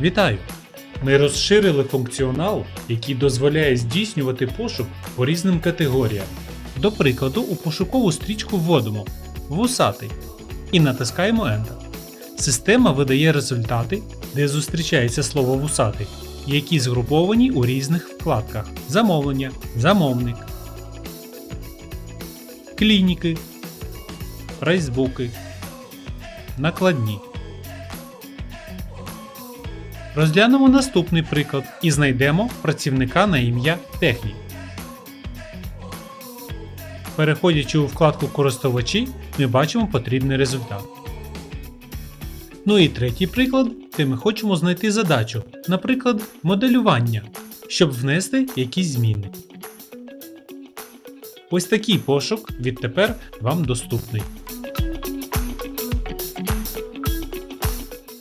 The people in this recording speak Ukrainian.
Вітаю! Ми розширили функціонал, який дозволяє здійснювати пошук по різним категоріям. До прикладу, у пошукову стрічку вводимо вусатий і натискаємо Enter. Система видає результати, де зустрічається слово вусатий, які згруповані у різних вкладках: замовлення, замовник, клініки, прайсбуки, накладні. Розглянемо наступний приклад і знайдемо працівника на ім'я Технік. Переходячи у вкладку Користувачі, ми бачимо потрібний результат. Ну і третій приклад, де ми хочемо знайти задачу, наприклад, моделювання, щоб внести якісь зміни. Ось такий пошук відтепер вам доступний.